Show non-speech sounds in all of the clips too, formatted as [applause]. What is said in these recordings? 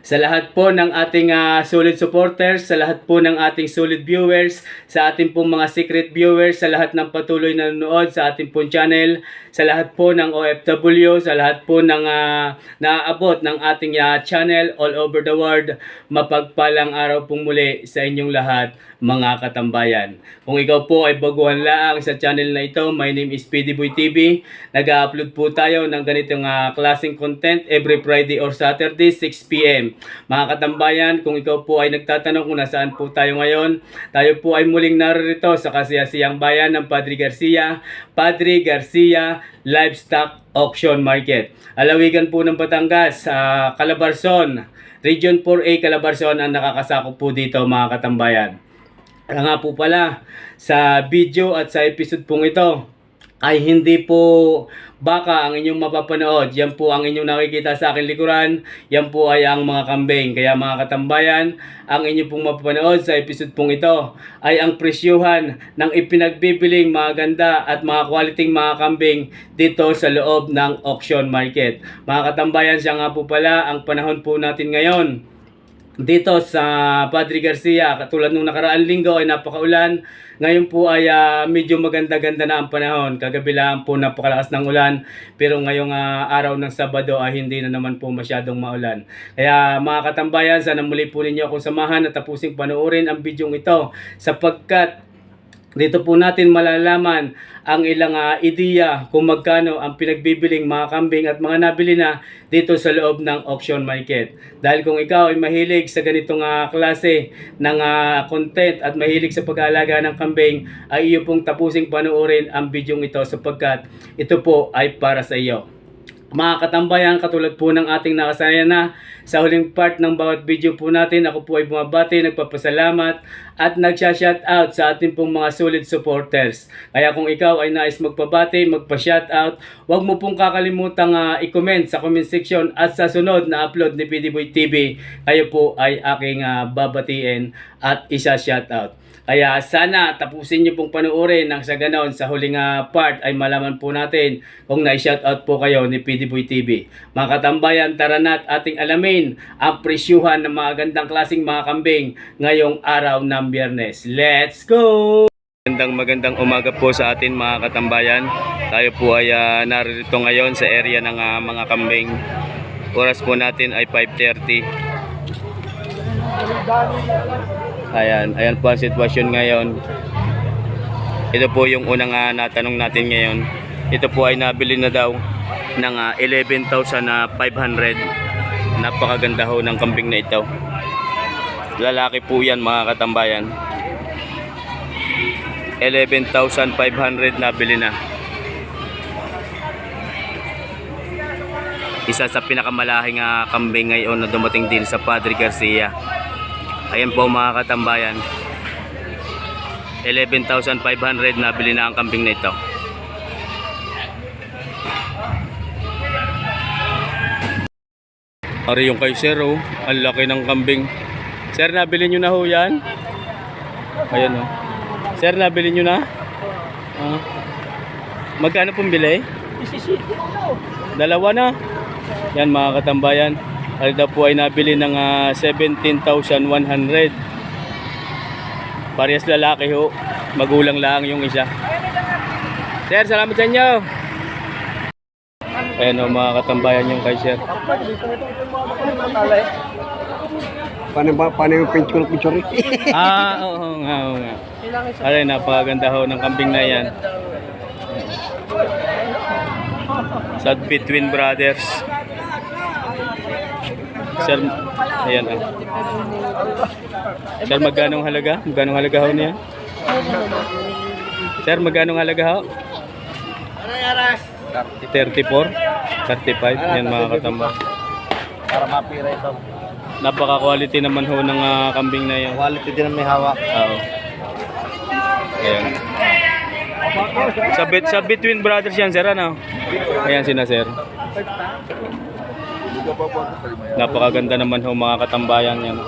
Sa lahat po ng ating ah, solid supporters, sa lahat po ng ating solid viewers, sa ating pong mga secret viewers, sa lahat ng patuloy na nanonood sa ating pong channel, sa lahat po ng OFW, sa lahat po ng ah, naaabot ng ating ah, channel all over the world, mapagpalang araw pong muli sa inyong lahat, mga katambayan. Kung ikaw po ay baguhan laang sa channel na ito, my name is PDBoy TV. Nag-upload po tayo ng ganitong ah, klaseng content every Friday or Saturday, 6pm. Mga katambayan, kung ikaw po ay nagtatanong kung nasaan po tayo ngayon, tayo po ay muling naririto sa kasiyasiyang bayan ng Padre Garcia, Padre Garcia Livestock Auction Market. Alawigan po ng Batangas, sa Calabarzon, Region 4A Calabarzon ang nakakasakop po dito mga katambayan. Kaya nga po pala, sa video at sa episode pong ito, ay hindi po baka ang inyong mapapanood. Yan po ang inyong nakikita sa akin likuran. Yan po ay ang mga kambing. Kaya mga katambayan, ang inyong pong mapapanood sa episode pong ito ay ang presyuhan ng ipinagbibiling mga ganda at mga quality mga kambing dito sa loob ng auction market. Mga katambayan, siya nga po pala ang panahon po natin ngayon dito sa Padre Garcia. Katulad nung nakaraang linggo ay napakaulan. Ngayon po ay ah, medyo maganda-ganda na ang panahon. Kagabi lang po napakalakas ng ulan. Pero ngayong ah, araw ng Sabado ay hindi na naman po masyadong maulan. Kaya mga katambayan, sana muli po ninyo akong samahan at tapusin panoorin ang bidyong ito. Sapagkat dito po natin malalaman ang ilang ah, ideya kung magkano ang pinagbibiling mga kambing at mga nabili na dito sa loob ng auction market. Dahil kung ikaw ay mahilig sa ganitong ah, klase ng ah, content at mahilig sa pag-aalaga ng kambing, ay iyo pong tapusing panoorin ang bidyong ito sapagkat ito po ay para sa iyo. Mga katambayan, katulad po ng ating nakasanayan na sa huling part ng bawat video po natin, ako po ay bumabati, nagpapasalamat at nagsha-shout out sa ating pong mga solid supporters. Kaya kung ikaw ay nais magpabati, magpa-shout out, huwag mo pong kakalimutang ah, i-comment sa comment section at sa sunod na upload ni PDBoy TV, kayo po ay aking ah, babatiin at isa-shout out. Kaya sana tapusin niyo pong panoorin nang sa ganon sa huling ah, part ay malaman po natin kung na-shoutout po kayo ni PDBoy TV. Mga katambayan, tara na't ating alamin ang presyuhan ng mga gandang klasing mga kambing ngayong araw ng biyernes. Let's go! Magandang magandang umaga po sa atin mga katambayan. Tayo po ay ah, narito ngayon sa area ng ah, mga kambing. Oras po natin ay 5.30. Ayan, ayan po ang sitwasyon ngayon. Ito po yung unang ah, natanong natin ngayon. Ito po ay nabili na daw ng ah, 11,500. Napakaganda ho ng kambing na ito. Lalaki po yan mga katambayan. 11,500 nabili na. Isa sa pinakamalahing ah, kambing ngayon na dumating din sa Padre Garcia. Ayan po mga katambayan. 11,500 nabili na ang kambing na ito. Ari yung kay Sir oh. Ang laki ng kambing. Sir, nabili nyo na ho yan? Ayan oh. Sir, nabili nyo na? Ah. Magkano pong bili? Dalawa na. Yan mga katambayan. Ay daw po ay nabili ng ah, 17,100. Parehas lalaki ho. Magulang lang yung isa. Sir, salamat sa inyo. Ayan o mga katambayan yung kay Sir. Paano ba, paano yung picture [laughs] picture? ah, oo nga, oo nga. Aray, napakaganda ho ng kambing na yan. Sa Between Brothers. Sir, ayan ah. Sir, magkano ang halaga? Magkano ang halaga ho niya? Sir, magkano ang halaga ho? 34? 35? Yan mga katamba. Para mapira ito. Napaka-quality naman ho ng ah, kambing na yan. Quality din ang may hawak. Oo. Ayan. Sa, bit, sa Between Brothers yan, sir, ano? Ayan sina, sir. Napakaganda naman ho mga katambayan yan.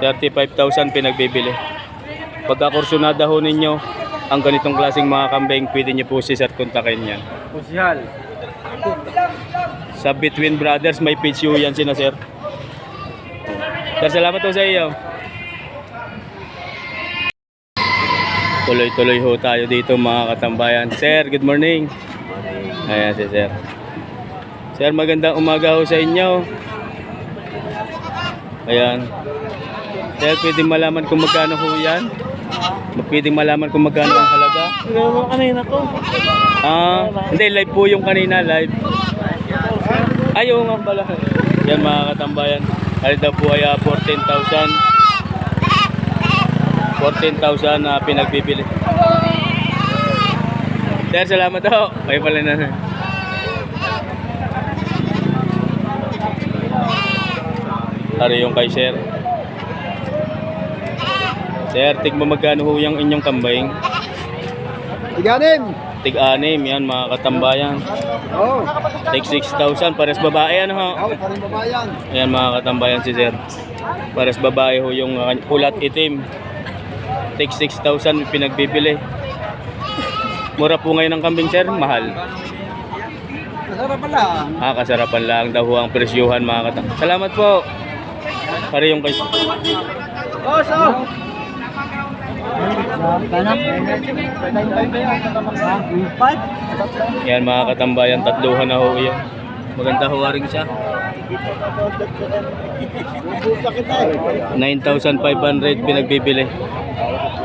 35,000 pinagbibili. Pagka kursunada ho ninyo, ang ganitong klaseng mga kambing, pwede nyo po si sir kontakin yan. Pusyal. Sa Between Brothers, may PCU yan sina sir. Sir, salamat po sa iyo. Tuloy-tuloy ho tayo dito mga katambayan. Sir, good morning. Ayan si sir. Sir, magandang umaga ho sa inyo. Ayan. Sir, pwede malaman kung magkano ho yan? Pwede malaman kung magkano ang halaga? Ano kanina to? Ah, hindi, live po yung kanina, live. Ayaw nga pala. Yan mga katambayan. Ano daw po ay ah, 14,000. 14,000 na pinagbibili. Sir, salamat ho. Ay pala na. Ari yung kay sir. Sir, tigmo magkano ho yung inyong kambing? Tiganim! Tig-anim, yan mga katambayan. Oo. Tig 6,000, pares babae ano ho? Ako, paring babayan. Ayan mga katambayan si Sir. Pares babae ho yung uh, pulat itim. Tig 6,000 may pinagbibili. Mura po ngayon ang kambing sir, mahal. Masarap pala. Ah, kasarapan lang daw ang presyuhan mga katambayan. Salamat po. Pare yung kay... Oh, so! Yan mga katambayan, tatluhan na ho yan. Maganda ho rin siya. 9,500 pinagbibili.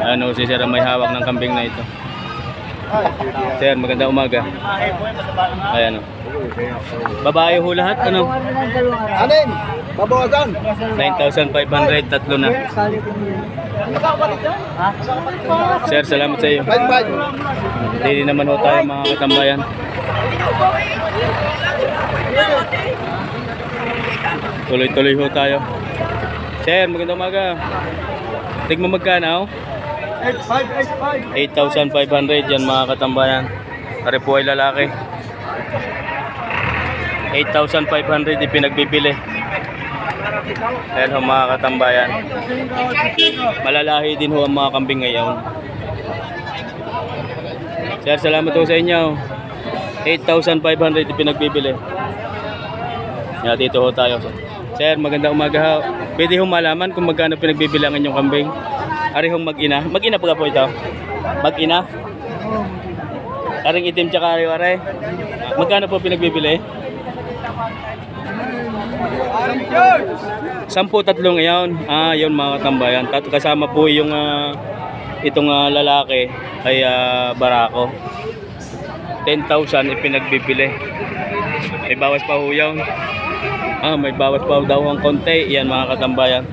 Ano si Sir may hawak ng kambing na ito. Sir, maganda umaga. Ayan o. Babae ho lahat, ano? Anim! Babawasan! 9,500, tatlo na. Sir, salamat sa iyo. Hindi naman ho tayo mga katambayan. Tuloy-tuloy ho tayo. Sir, magandang umaga. Five, eight, five. 8,500 yan mga katambayan. Pare po ay lalaki. 8,500 ipinagbibili. Ayan ho mga katambayan. Malalahi din ho ang mga kambing ngayon. Sir, salamat ho sa inyo. 8,500 ipinagbibili. Yan, dito ho tayo. Sir, magandang umaga ho. Pwede ho malaman kung magkano pinagbibilangan yung kambing? Ari hong mag-ina. Mag-ina pa po ito? Mag-ina? Aring itim tsaka ari-ari. Magkano po pinagbibili? Sampu tatlo ngayon. Ah, yun mga katambayan. Tat kasama po yung ah, itong ah, lalaki ay ah, barako. 10,000 ipinagbibili. May bawas pa ho yun. Ah, may bawas pa daw ang konti. Yan mga katambayan.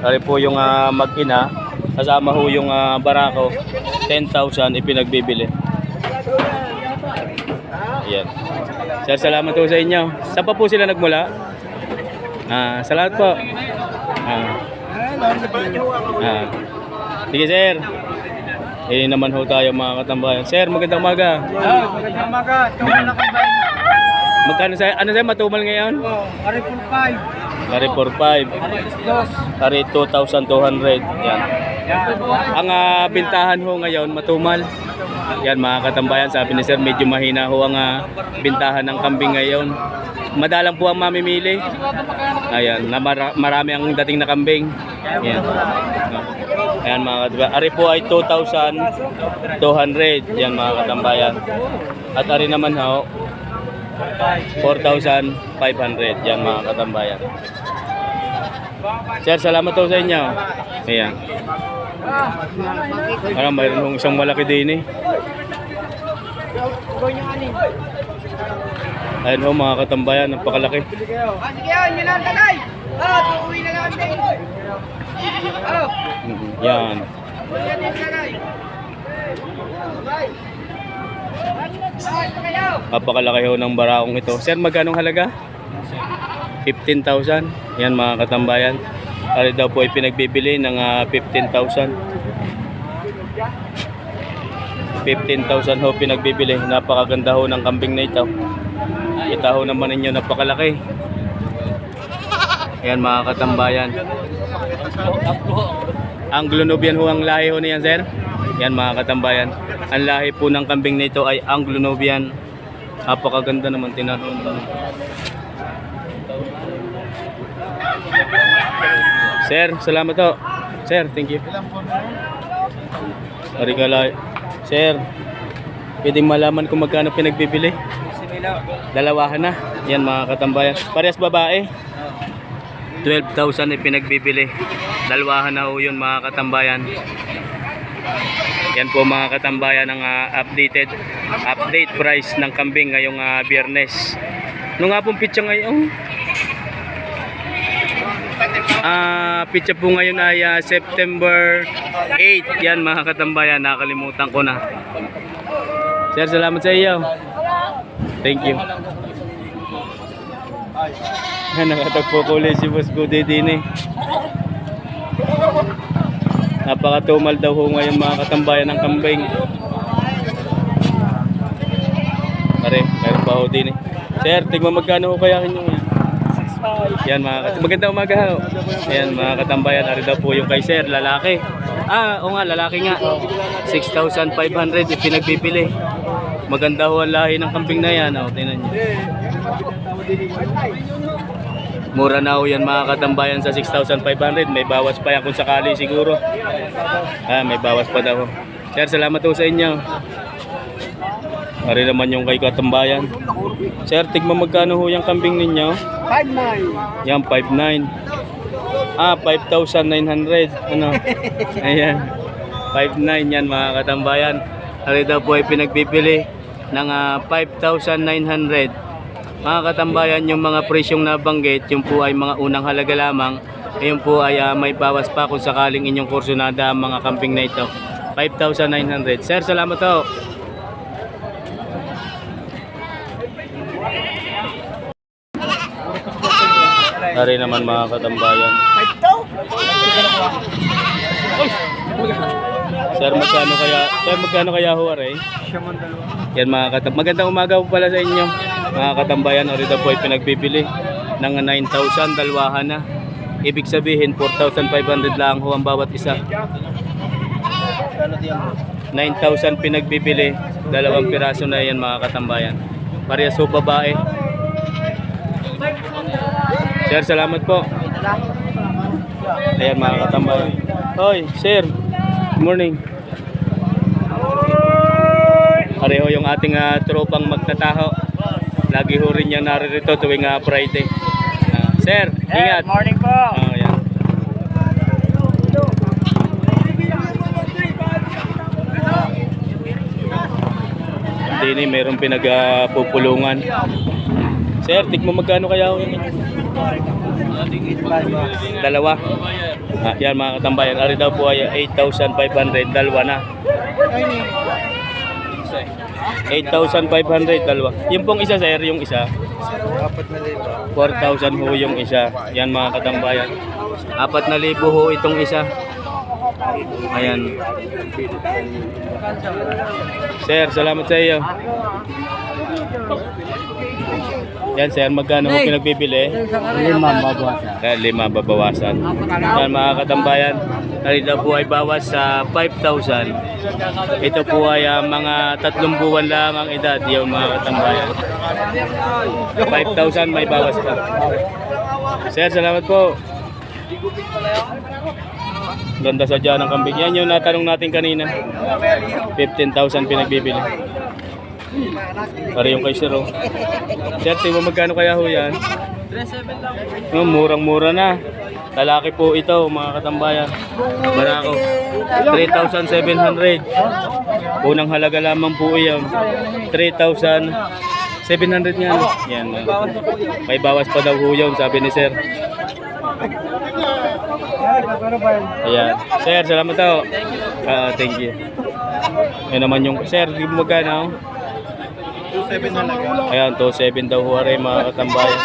Ari po yung ah, mag-ina. Kasama ho yung ah, barako. 10,000 ipinagbibili. Yan. Sir, salamat po sa inyo. Saan pa po sila nagmula? Ah, salamat po. Ah. Ah. Sige, sir. Eh naman ho tayo mga katambayan. Sir, magandang umaga. Ah, magandang umaga. Tumal na kabayan. Magkano sa ano sa'yo matumal ngayon? Oh, Aripul five. Kari 45, Dos. kari 2,200. Yan. Ang ah, bintahan ho ngayon, matumal. Yan mga katambayan, sabi ni sir, medyo mahina ho ang ah, bintahan ng kambing ngayon. Madalang po ang mamimili. Ayan, na mara- marami ang dating na kambing. Yan. Ayan mga katambayan. Ari po ay 2,200. Yan mga katambayan. At ari naman ho, 4,500. Yan mga katambayan. Sir, salamat po sa inyo. Ayan. Ano, mayroon hong isang malaki din eh. Ayan ho mga katambayan, napakalaki. Ah, sige yan, yun ang tatay. Ah, uuwi na lang din. Ah, Mhm, Yan. Napakalaki ho ng barakong ito. Sir, magkano halaga? 15,000. Yan mga katambayan. Kali daw po ay pinagbibili ng ah, 15,000. 15,000 ho pinagbibili. Napakaganda ho ng kambing na ito. Kita ho naman ninyo napakalaki. Yan mga katambayan. Anglo-Nubian ho ang lahi ho niyan, sir. Yan mga katambayan. Ang lahi po ng kambing nito ay Anglo-Nubian. Napakaganda naman tinanong. Sir, salamat to. Sir, thank you. Arigala. Sir, pwedeng malaman kung magkano pinagbibili? Dalawahan na. Yan mga katambayan. Parehas babae. 12,000 ay pinagbibili. Dalawahan na ho yun mga katambayan. Yan po mga katambayan ang ah, updated update price ng kambing ngayong ah, biyernes. Nung nga pong pitsa ngayon, Ah, pitsa po ngayon ay ah, September 8. Yan mga katambayan, nakalimutan ko na. Sir, salamat sa iyo. Thank you. [laughs] Nakatagpo ko ulit si Boss Goody din eh. Napakatumal daw ho ngayon mga katambayan ng kambing. Pare, meron pa ho din eh. Sir, tigma magkano ho kaya kinyo yan? Mga kat- magandang umaga ho. Yan mga katambayan, ari daw po yung kay Sir, lalaki. Ah, o nga, lalaki nga. 6,500 ipinagbibili. Maganda ho ang lahi ng kambing na yan. O, tingnan nyo. Mura na ho yan mga katambayan sa 6,500. May bawas pa yan kung sakali siguro. Ah, may bawas pa daw. Sir, salamat ho sa inyo. Ari naman yung kay katambayan. Sir, tigma magkano ho yung kambing ninyo? 5-9. Yan, 5,900. Ah, 5,900. Ano? Ayan. 5,900 yan mga katambayan. Ari daw po ay pinagbibili ng ah, 5,900. Mga katambayan, yung mga presyong nabanggit, yung po ay mga unang halaga lamang. Ayun po ay ah, may bawas pa kung sakaling inyong kursunada ang mga kambing na ito. 5,900. Sir, salamat ho. Ari naman mga katambayan. Sir, magkano kaya? Sir, magkano kaya ho, Aray? Yan mga katambayan. Magandang umaga po pala sa inyo. Mga katambayan, Arita po ay pinagbibili ng 9,000 dalwahan na. Ibig sabihin, 4,500 lang ho ang bawat isa. 9,000 pinagbibili. Dalawang piraso na yan mga katambayan. Parehas ho babae. Sir, salamat po. Ayan mga katambayan. Hoy, sir. Good morning. Pareho yung ating ah, tropang magtataho. Lagi ho rin yan naririto tuwing ah, Friday. Ah, sir, ingat. Morning po. Oh, yan. Dini, mayroong pinagpupulungan. Sir, tikmo magkano kaya ho yun? Dalawa. Ah, yan mga katambayan. Ari daw po ay 8,500. Dalawa na. 8,500 dalawa. Yung pong isa sir, yung isa. 4,000 ho yung isa. Yan mga katambayan. 4,000 ho itong isa. Ayan. Sir, salamat sa iyo. Yan sir, magkano ho pinagbibili? Lima babawasan. Kaya lima babawasan. Yan mga katambayan, narito po ay bawas sa 5,000. Ito po ay ah, mga tatlong buwan lang ang edad yung mga katambayan. 5,000 may bawas pa. Sir, salamat po. Ganda sa dyan ng kambing. Yan yung natanong natin kanina. 15,000 pinagbibili. Para yung kay Sir. oh. Sir, tingnan mo magkano kaya ho yan? No, murang-mura na. Lalaki po ito, mga katambayan. Barako. 3,700. Unang halaga lamang po iyon. 3,700 nga. no? Yan. katambayan. May bawas pa daw ho sabi ni Sir. Ayan. Sir, salamat ako. Ah, thank you. Yan naman yung... Sir, magkano? 2-7 halaga. Ayan, to 7 daw huwari mga katambayan.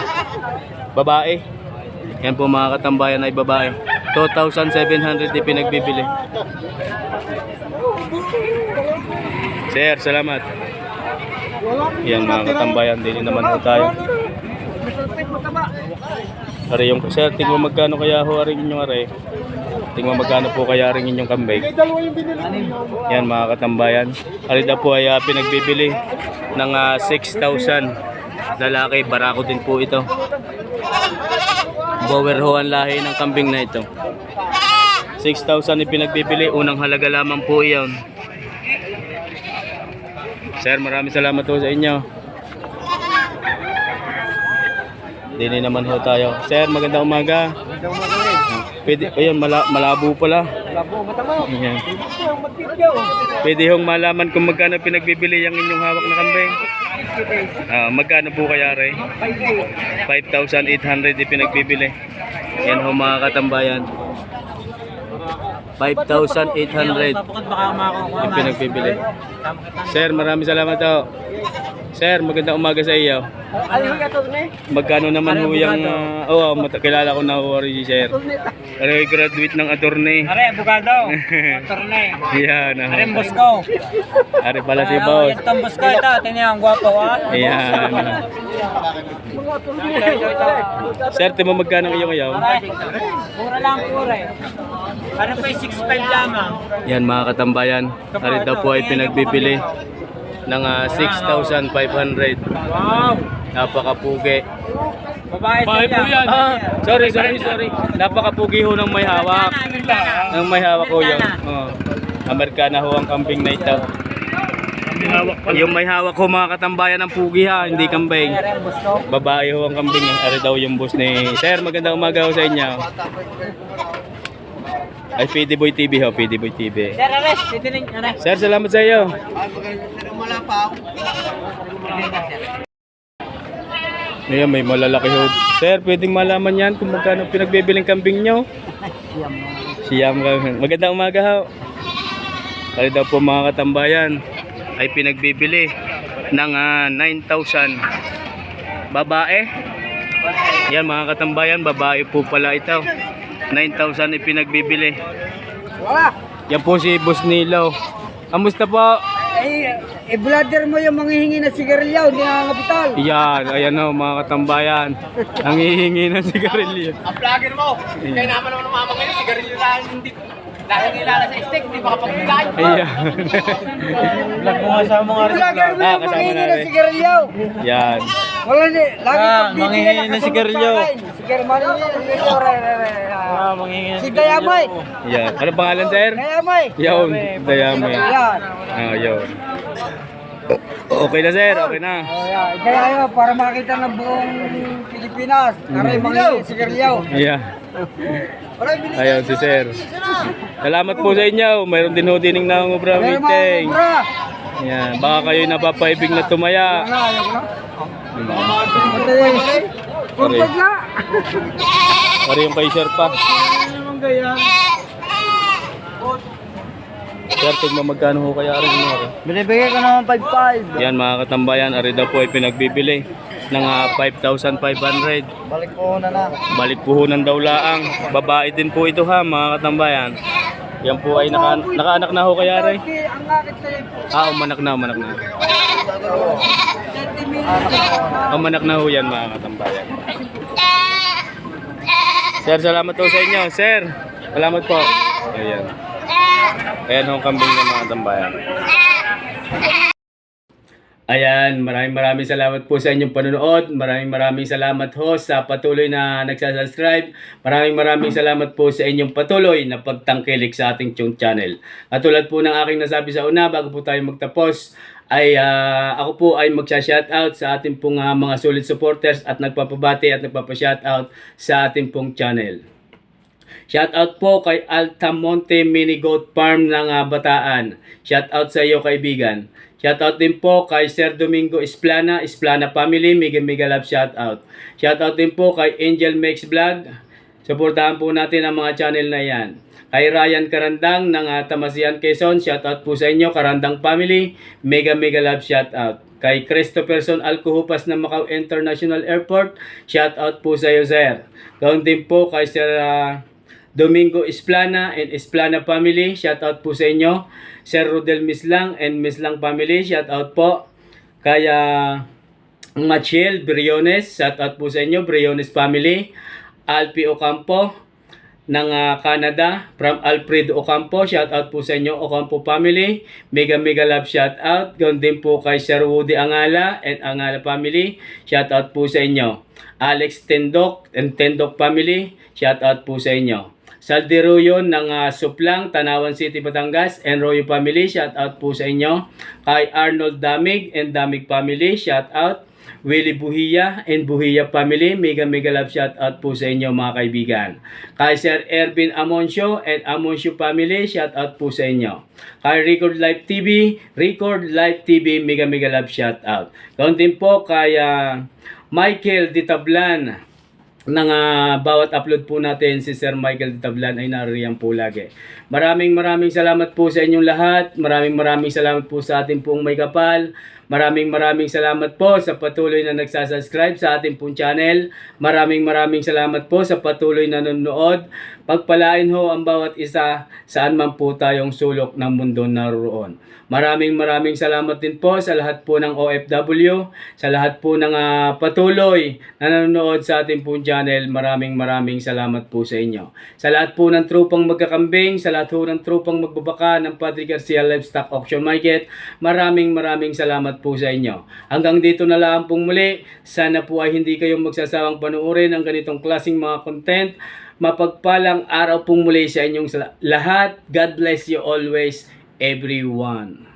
Babae. Yan po mga katambayan ay babae. 2,700 di pinagbibili. Sir, salamat. Yan mga katambayan, din naman po tayo. Are yung sir, tingnan mo magkano kaya ho are yung are. Tingnan magkano po kaya rin inyong kambing. Yan mga katambayan. Alida po ay ah, pinagbibili ng ah, 6,000. Lalaki, barako din po ito. Bower ho ang lahi ng kambing na ito. 6,000 ipinagbibili. Unang halaga lamang po iyon. Sir, maraming salamat po sa inyo. Dini naman ho tayo. Sir, magandang umaga. Pwede, ayun, mala, malabo pala. Ayan. Pwede hong malaman kung magkano pinagbibili yung inyong hawak na kambing. Ah, magkano po kaya ray? 5,800 ipinagbibili. Yan ho mga katambayan. 5,800 yung pinagbibili. Sir, maraming salamat ho. Sir, magandang umaga sa iyo. Ano ito? Magkano naman ho yung... Uh, oh, mat- kilala ko na ho si Sir. Ano, graduate ng attorney. Are, bugado. [laughs] Torne. Yan. Are, Oh. Bosco. Ari pala si boss. Ito ang Bosco ito. Tingnan ang gwapo ha. Ayan. Sir, timo magkano iyo ngayon? Mura lang pura eh. Ano pa yung 6.5 lamang? Yan mga katambayan. Ari daw po ay pinagbibili ng ah, 6,500. Wow! Napakapugi. Babae siya. Ah, sorry, sorry, sorry. Napakapugi ho ng may hawak. Ng may hawak ho yun. Oh. Amerikana ho ang kambing na ito. Yung may hawak ho mga katambayan ng pugi ha, hindi kambing. Babae ho ang kambing. eh. Ari daw yung boss ni... Sir, magandang umaga ho sa inyo. Ay, PD Boy TV ho, PD Boy TV. Sir, salamat sa iyo. Ayan, may malalaki ho. Sir, pwedeng malaman yan kung magkano pinagbibiling kambing nyo? Siyam ka. Magandang umaga ho. Kaya daw po mga katambayan ay pinagbibili ng ah, 9,000 babae. Yan mga katambayan, babae po pala ito. 9,000 ipinagbibili. Wala. Yan po si Boss Nilaw. Kamusta po? Eh, i-bladder mo yung mga hingi na sigarilyo, hindi nga kapital. Yan, ayan o mga katambayan. Ang hihingi ng sigarilyo. Ang vlogger mo, kaya naman naman ng mama ngayon, sigarilyo lang, hindi, dahil nilala sa steak, hindi makapagbigay. Ayan. Vlog mo nga sa mga vlogger mo Ah, yung kasama mga hingi na na rin. sigarilyo. Yan. Wala ni, lagi Ah, pag mga hingi na sigarilyo. Sigarilyo, mga hingi na sigarilyo. Ah, mangingi Si Dayamay. Yan. Ano pangalan, sir? Dayamay. Yun. Dayami. Yan. Ah, yun. Okay na, sir. Okay na. Oh, yan. Kaya yun, para makita ng buong Pilipinas. Aray, mga hingi na sigarilyo. Ayan. Ayun si sir. Salamat po sa inyo. Mayroon din ho dining nangungubra Meron mga meeting. Yan. Baka kayo napapaibig na tumaya. Wala, ayaw ko na. Matayin. Kumpag na. Pari yung kay sir pa. Sir, tignan magkano ho kaya rin mo. Binibigay ko naman 5-5. Yan mga katambayan, ari daw po ay pinagbibili ng ah, 5,500. Balik na na. Balik puhunan daw laang. Babae din po ito ha mga katambayan. Yan po ay naka, nakaanak na ho kaya rin. Ang akit na yun. Ah, umanak na, umanak na. 30 minutes. Umanak na ho yan mga katambayan. Sir, salamat po sa inyo. Sir, salamat po. Ayan. Ayan ho kambing ng mga tambayan. Ayan, maraming maraming salamat po sa inyong panonood. Maraming maraming salamat ho sa patuloy na nagsasubscribe. Maraming maraming salamat po sa inyong patuloy na pagtangkilik sa ating Chung channel. At tulad po ng aking nasabi sa una, bago po tayo magtapos, ay ah, ako po ay magsha-shoutout sa ating pong ah, mga solid supporters at nagpapabati at nagpapa-shoutout sa ating pong channel. Shoutout po kay Altamonte Mini Goat Farm ng ah, Bataan. Shoutout sa iyo kaibigan. Shoutout din po kay Sir Domingo Esplana, Esplana Family, mega mega love shoutout. Shoutout din po kay Angel Makes Vlog. Suportahan po natin ang mga channel na yan. Kay Ryan Karandang ng ah, Tamasian Quezon, shoutout po sa inyo, Karandang Family, mega mega love shoutout. Kay Christopherson Alcohupas ng Macau International Airport, shoutout po sa iyo, sir. Gawin din po kay Sir ah, Domingo Esplana and Esplana family, shout out po sa inyo. Sir Rodel Mislang and Mislang family, shout out po. Kaya Machiel Briones, shout out po sa inyo, Briones family. Alpi Ocampo, ng ah, Canada from Alfredo Ocampo. Shout out po sa inyo Ocampo family. Mega mega love shout out. Ganoon din po kay Sir Woody Angala and Angala family. Shout out po sa inyo. Alex Tendok and Tendok family. Shout out po sa inyo. Saldiruyo ng ah, Suplang, Tanawan City, Batangas, and Royo family, shout out po sa inyo. Kay Arnold Damig and Damig family, shout out. Willie Buhiya and Buhiya family, mega mega love shout out po sa inyo mga kaibigan. Kay Sir Ervin Amoncio and Amoncio family, shout out po sa inyo. Kay Record Live TV, Record Live TV, mega mega love shout out. Din po kay ah, Michael Ditablan ng ah, bawat upload po natin si Sir Michael Tablan ay naririyan po lagi. Maraming maraming salamat po sa inyong lahat. Maraming maraming salamat po sa ating pong may kapal. Maraming maraming salamat po sa patuloy na nagsasubscribe sa ating pong channel. Maraming maraming salamat po sa patuloy na nanonood. Pagpalain ho ang bawat isa saan man po tayong sulok ng mundo naroon. Maraming maraming salamat din po sa lahat po ng OFW, sa lahat po ng ah, patuloy na nanonood sa ating pong channel. Maraming maraming salamat po sa inyo. Sa lahat po ng trupang magkakambing, sa lahat po ng trupang magbabaka ng Padre Garcia Livestock Auction Market, maraming maraming salamat po sa inyo. Hanggang dito na lang pong muli. Sana po ay hindi kayong magsasawang panuorin ang ganitong klaseng mga content. Mapagpalang araw pong muli sa inyong lahat. God bless you always, everyone.